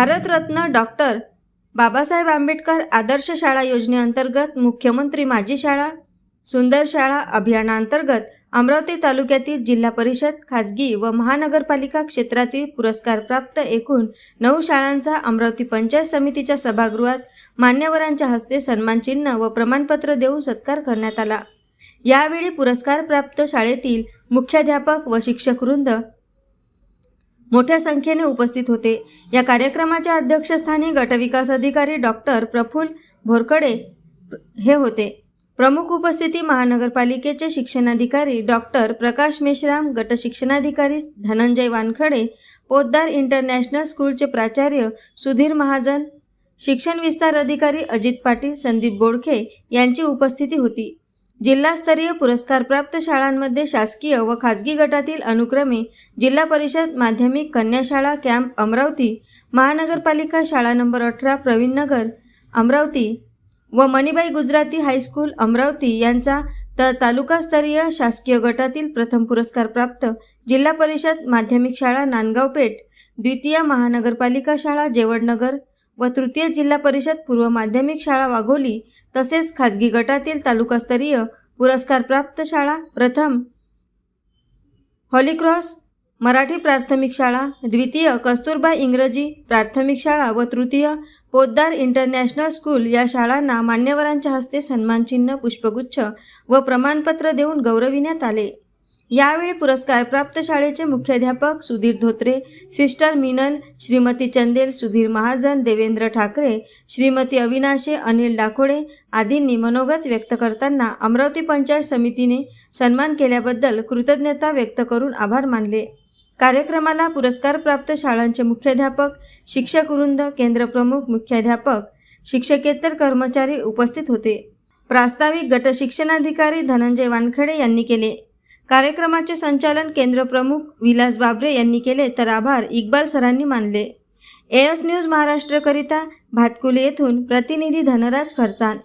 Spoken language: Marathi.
भारतरत्न डॉक्टर बाबासाहेब आंबेडकर आदर्श शाळा योजनेअंतर्गत मुख्यमंत्री माझी शाळा सुंदर शाळा अभियानांतर्गत अमरावती तालुक्यातील जिल्हा परिषद खाजगी व महानगरपालिका क्षेत्रातील पुरस्कारप्राप्त एकूण नऊ शाळांचा अमरावती पंचायत समितीच्या सभागृहात मान्यवरांच्या हस्ते सन्मानचिन्ह व प्रमाणपत्र देऊन सत्कार करण्यात आला. यावेळी पुरस्कारप्राप्त शाळेतील मुख्याध्यापक व शिक्षकवृंद मोठ्या संख्येने उपस्थित होते. या कार्यक्रमाच्या अध्यक्षस्थानी गटविकास अधिकारी डॉक्टर प्रफुल्ल भोरकडे हे होते. प्रमुख उपस्थिती महानगरपालिकेचे शिक्षणाधिकारी डॉक्टर प्रकाश मेश्राम गटशिक्षणाधिकारी धनंजय वानखडे पोद्दार इंटरनॅशनल स्कूलचे प्राचार्य सुधीर महाजन शिक्षण विस्तार अधिकारी अजित पाटील संदीप बोडखे यांची उपस्थिती होती. जिल्हास्तरीय पुरस्कारप्राप्त शाळांमध्ये शासकीय व खाजगी गटातील अनुक्रमे जिल्हा परिषद माध्यमिक कन्या शाळा कॅम्प अमरावती महानगरपालिका शाळा नंबर अठरा प्रवीण नगर अमरावती व मणिबाई गुजराती हायस्कूल अमरावती यांचा तर तालुकास्तरीय शासकीय गटातील प्रथम पुरस्कार प्राप्त जिल्हा परिषद माध्यमिक शाळा नांदगाव पेठ द्वितीय महानगरपालिका शाळा जेवडनगर व तृतीय जिल्हा परिषद पूर्व माध्यमिक शाळा वाघोली तसेच खाजगी गटातील तालुकास्तरीय पुरस्कारप्राप्त शाळा प्रथम हॉलीक्रॉस मराठी प्राथमिक शाळा द्वितीय कस्तुरबा इंग्रजी प्राथमिक शाळा व तृतीय पोद्दार इंटरनॅशनल स्कूल या शाळांना मान्यवरांच्या हस्ते सन्मानचिन्ह पुष्पगुच्छ व प्रमाणपत्र देऊन गौरविण्यात आले. यावेळी पुरस्कारप्राप्त शाळेचे मुख्याध्यापक सुधीर धोत्रे सिस्टर मिनल श्रीमती चंदेल सुधीर महाजन देवेंद्र ठाकरे श्रीमती अविनाशे अनिल डाकोडे आदींनी मनोगत व्यक्त करताना अमरावती पंचायत समितीने सन्मान केल्याबद्दल कृतज्ञता व्यक्त करून आभार मानले. कार्यक्रमाला पुरस्कारप्राप्त शाळांचे मुख्याध्यापक शिक्षक वृंद केंद्रप्रमुख मुख्याध्यापक शिक्षकेतर कर्मचारी उपस्थित होते. प्रास्ताविक गट शिक्षणाधिकारी धनंजय वानखडे यांनी केले. कार्यक्रमाचे संचालन केंद्रप्रमुख विलास बाबरे यांनी केले तर आभार. इक्बाल सरांनी मानले. एएस न्यूज महाराष्ट्रकरिता भातकुली येथून प्रतिनिधी धनराज खर्चान.